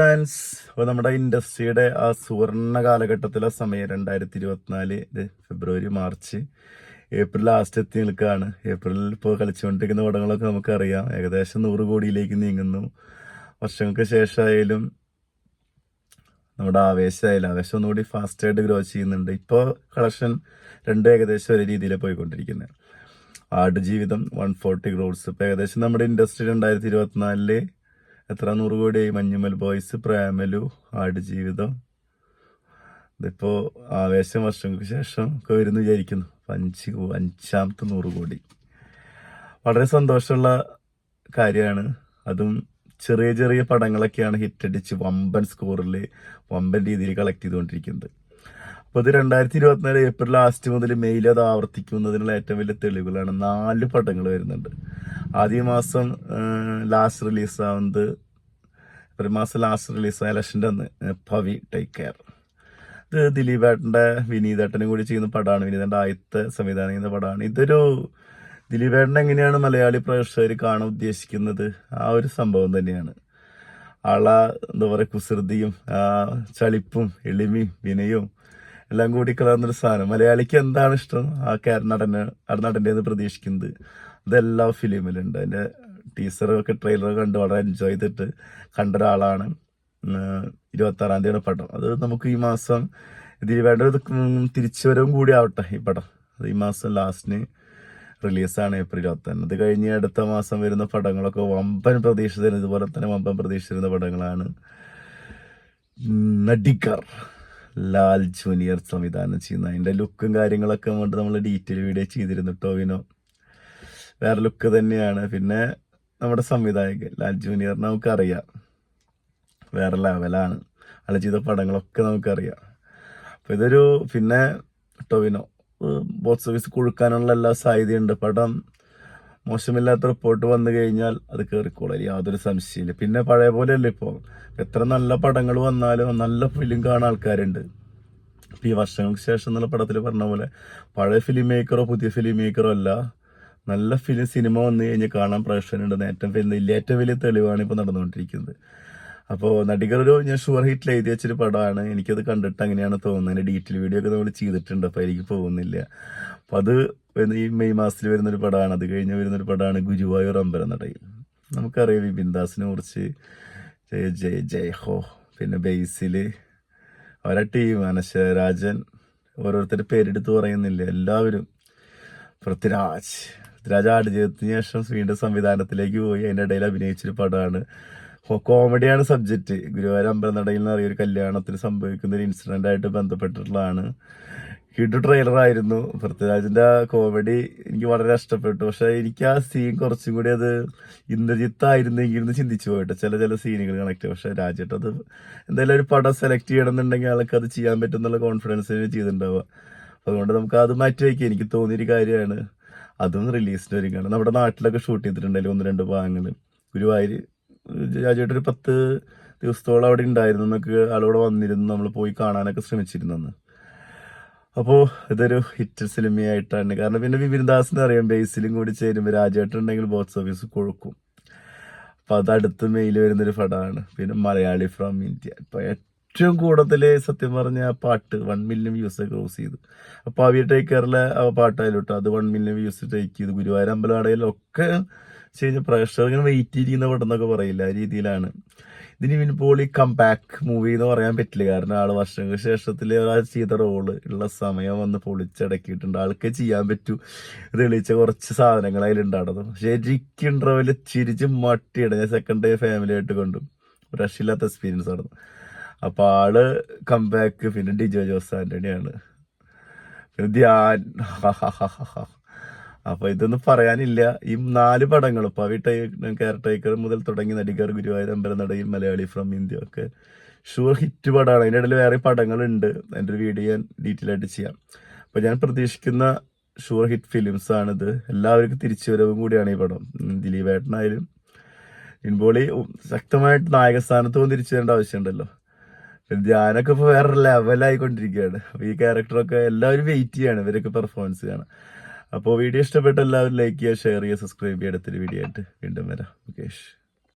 Fans അപ്പോൾ നമ്മുടെ ഇൻഡസ്ട്രിയുടെ ആ സുവർണ കാലഘട്ടത്തിലെ സമയം രണ്ടായിരത്തി ഇരുപത്തിനാല് ഫെബ്രുവരി മാർച്ച് ഏപ്രിൽ ലാസ്റ്റ് എത്തി നിൽക്കുകയാണ്. ഏപ്രിലിൽ ഇപ്പോൾ കളിച്ചുകൊണ്ടിരിക്കുന്ന പടങ്ങളൊക്കെ നമുക്കറിയാം. ഏകദേശം നൂറ് കോടിയിലേക്ക് നീങ്ങുന്നു. വർഷങ്ങൾക്ക് ശേഷമായാലും നമ്മുടെ ആവേശമായാലും ആവേശം ഒന്നുകൂടി ഫാസ്റ്റായിട്ട് ഗ്രോ ചെയ്യുന്നുണ്ട്. ഇപ്പോൾ കളക്ഷൻ രണ്ട് ഏകദേശം ഒരേ രീതിയിൽ പോയിക്കൊണ്ടിരിക്കുന്നത് ആടുജീവിതം വൺ ഫോർട്ടി ക്രോഡ്സ് ഇപ്പോൾ ഏകദേശം നമ്മുടെ ഇൻഡസ്ട്രി രണ്ടായിരത്തി ഇരുപത്തിനാലിൽ എത്ര നൂറ് കോടിയായി മഞ്ഞുമൽ ബോയ്സ് പ്രേമലു ആടുജീവിതം. ഇതിപ്പോ ആവേശം വർഷങ്ങൾക്ക് ശേഷം ഒക്കെ വരുന്നു വിചാരിക്കുന്നു. അഞ്ച് അഞ്ചാമത്തെ നൂറ് കോടി. വളരെ സന്തോഷമുള്ള കാര്യമാണ്. അതും ചെറിയ ചെറിയ പടങ്ങളൊക്കെയാണ് ഹിറ്റടിച്ച് വമ്പൻ സ്കോറിൽ വമ്പൻ രീതിയിൽ കളക്ട് ചെയ്തുകൊണ്ടിരിക്കുന്നത്. അപ്പോൾ ഇത് രണ്ടായിരത്തി ഇരുപത്തിനാല് ഏപ്രിൽ ലാസ്റ്റ് മുതൽ മെയിൽ അത് ആവർത്തിക്കുന്നതിനുള്ള ഏറ്റവും വലിയ തെളിവുകളാണ് നാല് പടങ്ങൾ വരുന്നുണ്ട്. ആദ്യ മാസം ലാസ്റ്റ് റിലീസ് ആവുന്നത് ഒരു മാസം ലാസ്റ്റ് റിലീസായ ലക്ഷന്റെ അന്ന് പവി ടേക്ക് കെയർ ഇത് ദിലീപേട്ടന്റെ വിനീതേട്ടനും കൂടി ചെയ്യുന്ന പടമാണ്. വിനീതന്റെ ആദ്യത്തെ സംവിധാനം ചെയ്യുന്ന പടമാണ്. ഇതൊരു ദിലീപേട്ടൻ എങ്ങനെയാണ് മലയാളി പ്രേക്ഷകർ കാണാൻ ഉദ്ദേശിക്കുന്നത്? ആ ഒരു സംഭവം തന്നെയാണ്. ആളെ എന്താ പറയുക കുസൃതിയും ചളിപ്പും എളിമയും വിനയും എല്ലാം കൂടി കലർന്നൊരു സാധനം. മലയാളിക്ക് എന്താണ് ഇഷ്ടം? ആ കേരനടന് നടന്റെ പ്രതീക്ഷിക്കുന്നത്. അതെല്ലാ ഫിലിമിലുണ്ട് അതിന്റെ ടീസറൊക്കെ ട്രെയിലറൊക്കെ കണ്ട് വളരെ എൻജോയ് ചെയ്തിട്ട് കണ്ട ഒരാളാണ് ഇരുപത്തി ആറാം തീയതിയുടെ പടം. അത് നമുക്ക് ഈ മാസം ദിലീപേട്ട തിരിച്ചുവരവും കൂടി ആവട്ടെ ഈ പടം. അത് ഈ മാസം ലാസ്റ്റിന് റിലീസാണ് ഏപ്രിൽ ഇരുപത്തി അത് കഴിഞ്ഞ് അടുത്ത മാസം വരുന്ന പടങ്ങളൊക്കെ വമ്പൻ പ്രതീക്ഷ തരുന്ന ഇതുപോലെ തന്നെ വമ്പൻ പ്രതീക്ഷ തരുന്ന പടങ്ങളാണ്. നടിക്കർ ലാൽ ജൂനിയർ സംവിധാനം ചെയ്യുന്ന. അതിന്റെ ലുക്കും കാര്യങ്ങളൊക്കെ കൊണ്ട് നമ്മൾ ഡീറ്റെയിൽ വീഡിയോ ചെയ്തിരുന്നു ടോവിനോ വേറെ ലുക്ക് തന്നെയാണ്. പിന്നെ നമ്മുടെ സംവിധായകൻ ലാൽ ജൂനിയർ നമുക്കറിയാം. വേറെ ലെവലാണ്. അയാൾ ചെയ്ത പടങ്ങളൊക്കെ നമുക്കറിയാം. അപ്പോൾ ഇതൊരു പിന്നെ ടൊവിനോ ബോക്സ് ഓഫീസ് കൊടുക്കാനുള്ള എല്ലാ സാധ്യതയുണ്ട്. പടം മോശമില്ലാത്ത റിപ്പോർട്ട് വന്നു കഴിഞ്ഞാൽ അത് കയറിക്കോളും യാതൊരു സംശയമില്ല പിന്നെ പഴയ പോലെയല്ല ഇപ്പോൾ എത്ര നല്ല പടങ്ങൾ വന്നാലും നല്ല ഫിലിം കാണാൻ ആൾക്കാരുണ്ട്. ഇപ്പം ഈ വർഷങ്ങൾക്ക് ശേഷം എന്നുള്ള പടത്തിൽ പറഞ്ഞ പോലെ പഴയ ഫിലിം മേക്കറോ പുതിയ ഫിലിം മേക്കറോ അല്ല നല്ല ഫിലിം സിനിമ വന്നു കഴിഞ്ഞാൽ കാണാൻ പ്രേക്ഷകരുണ്ടെന്ന് ഏറ്റവും വലിയ ഏറ്റവും വലിയ തെളിവാണ് ഇപ്പോൾ നടന്നുകൊണ്ടിരിക്കുന്നത്. അപ്പോൾ നടികളൊരു ഞാൻ ഷുവർ ഹിറ്റിൽ എഴുതി വെച്ചൊരു പടമാണ്. എനിക്കത് കണ്ടിട്ട് അങ്ങനെയാണ് തോന്നുന്നത്. അതിന്റെ ഡീറ്റെയിൽ വീഡിയോ ഒക്കെ നമ്മൾ ചെയ്തിട്ടുണ്ട്. അപ്പോൾ എനിക്ക് പോകുന്നില്ല. അപ്പം അത് ഈ മെയ് മാസത്തിൽ വരുന്നൊരു പടമാണ്. അത് കഴിഞ്ഞ് വരുന്നൊരു പടമാണ് ഗുരുവായൂർ അമ്പലം നടയിൽ നമുക്കറിയാം ബിന്ദാസിനെ കുറിച്ച്. ജയ ജയ ജയ് ഹോ. പിന്നെ ബേസിൽ അവരെ ടീം അനശ്വരാജൻ ഓരോരുത്തരുടെ പേരെടുത്ത് പറയുന്നില്ല. എല്ലാവരും. പൃഥ്വിരാജ്. പൃഥ്വിരാജ് ആടുജീവിതത്തിന് ശേഷം വീണ്ടും സംവിധാനത്തിലേക്ക് പോയി. അതിന്റെ ഇടയിൽ അഭിനയിച്ചൊരു പടമാണ്. കോമഡിയാണ് സബ്ജക്റ്റ് ഗുരുവായൂർ അമ്പലനടയിൽ നിന്ന് അറിയൊരു കല്യാണത്തിന് സംഭവിക്കുന്ന ഒരു ഇൻസിഡന്റ് ആയിട്ട് ബന്ധപ്പെട്ടിട്ടുള്ളതാണ്. ഹിഡ് ട്രെയിലറായിരുന്നു പൃഥ്വിരാജിന്റെ കോമഡി എനിക്ക് വളരെ ഇഷ്ടപ്പെട്ടു. പക്ഷേ എനിക്ക് ആ സീൻ കുറച്ചും കൂടി അത് ഇന്ദ്രജിത്ത് ആയിരുന്നെങ്കിൽ എന്ന് ചിന്തിച്ചു പോയിട്ട് ചില ചില സീനുകൾ കണക്ട് പക്ഷേ രാജേട്ട് അത് എന്തായാലും ഒരു പടം സെലക്ട് ചെയ്യണമെന്നുണ്ടെങ്കിൽ ആൾക്ക് അത് ചെയ്യാൻ പറ്റുന്നുള്ള കോൺഫിഡൻസ് ചെയ്തിട്ടുണ്ടാവുക. അതുകൊണ്ട് നമുക്ക് അത് മാറ്റി വയ്ക്കുക എനിക്ക് തോന്നിയൊരു കാര്യമാണ്. അതും റിലീസിന് ഒരുങ്ങാണ് നമ്മുടെ നാട്ടിലൊക്കെ ഷൂട്ട് ചെയ്തിട്ടുണ്ടല്ലോ ഒന്ന് രണ്ട് ഭാഗങ്ങൾ. ഗുരുവായൂർ രാജ്യമായിട്ട് ഒരു പത്ത് ദിവസത്തോളം അവിടെ ഉണ്ടായിരുന്നു എന്നൊക്കെ ആളോട് വന്നിരുന്നു. നമ്മൾ പോയി കാണാനൊക്കെ ശ്രമിച്ചിരുന്നു അപ്പോൾ ഇതൊരു ഹിറ്റ് സിനിമയായിട്ടാണ്. കാരണം പിന്നെ വിപിൻ ദാസിന് അറിയാം ബേസിലും കൂടി ചേരുമ്പോൾ രാജേട്ടൻ ഉണ്ടെങ്കിൽ ബോക്സ് ഓഫീസ് കൊഴുക്കും. അപ്പോൾ അത് അടുത്ത് മെയിൽ വരുന്നൊരു പടമാണ്. പിന്നെ മലയാളി ഫ്രം ഇന്ത്യ ഇപ്പൊ ഏറ്റവും കൂടുതൽ സത്യം പറഞ്ഞ പാട്ട് വൺ മില്യൺ വ്യൂസ് ക്രോസ് ചെയ്തു. അപ്പൊ അവി ടേക്കറിലെ ആ പാട്ടായാലും കേട്ടോ അത് വൺ മില്യൺ വ്യൂസ് ടേക്ക് ചെയ്തു. ഗുരുവായൂർ അമ്പലവാടയിലും ഒക്കെ പ്രേക്ഷകർ ഇങ്ങനെ വെയിറ്റ് ചെയ്തിരിക്കുന്ന പടം എന്നൊക്കെ പറയില്ല ആ രീതിയിലാണ്. ഇതിന് Nivin Pauly come back movie എന്ന് പറയാൻ പറ്റില്ല. കാരണം ആൾ വർഷങ്ങൾക്ക് ശേഷത്തിൽ ഒരാൾ ചെയ്ത റോൾ ഉള്ള സമയം വന്ന് പൊളിച്ചടക്കിയിട്ടുണ്ട്. ആൾക്ക് ചെയ്യാൻ പറ്റൂ. തെളിയിച്ച കുറച്ച് സാധനങ്ങൾ അതിലുണ്ടാകുന്നത് ശരിക്കും ഇന്റർവെൽ ചിരിച്ച് മട്ടിയിട. ഞാൻ സെക്കൻഡ് ഡേ ഫാമിലി ആയിട്ട് കൊണ്ടു. രക്ഷയില്ലാത്ത എക്സ്പീരിയൻസ് ആയിരുന്നു അപ്പൊ ആൾ കംബാക്ക് പിന്നെ ഡിജോ ജോസ് ആന്റണിയാണ്. പിന്നെ ധ്യാൻ. അപ്പൊ ഇതൊന്നും പറയാനില്ല. ഈ നാല് പടങ്ങൾ പവി കെയർ ടേക്കർ മുതൽ തുടങ്ങി നടികർ ഗുരുവായൂർ അമ്പലനടയിൽ മലയാളി ഫ്രം ഇന്ത്യ ഒക്കെ ഷുവർ ഹിറ്റ് പടമാണ് അതിന്റെ ഇടയിൽ വേറെ പടങ്ങളുണ്ട്. എന്റെ ഒരു വീഡിയോ ഞാൻ ഡീറ്റെയിൽ ആയിട്ട് ചെയ്യാം. അപ്പൊ ഞാൻ പ്രതീക്ഷിക്കുന്ന ഷുവർ ഹിറ്റ് ഫിലിംസ് ആണിത്. എല്ലാവർക്കും തിരിച്ചു വരവും കൂടിയാണ് ഈ പടം. ദിലീപ് ദിലീപേട്ടനായാലും ഇൻബോളി ശക്തമായിട്ട് നായകസ്ഥാനത്ത് വന്ന് തിരിച്ചു വരേണ്ട ആവശ്യമുണ്ടല്ലോ. ധ്യാനൊക്കെ ഇപ്പൊ വേറെ ലെവലായിക്കൊണ്ടിരിക്കുകയാണ് അപ്പൊ ഈ ക്യാരക്ടറൊക്കെ എല്ലാവരും വെയിറ്റ് ചെയ്യാണ്. ഇവരൊക്കെ പെർഫോമൻസ് കാണാൻ. അപ്പോൾ വീഡിയോ ഇഷ്ടപ്പെട്ട എല്ലാവരും ലൈക്ക് ചെയ്യുക ഷെയർ ചെയ്യുക സബ്സ്ക്രൈബ് ചെയ്യുക അടുത്തൊരു വീഡിയോ ആയിട്ട് വീണ്ടും വരാം. മുകേഷ്.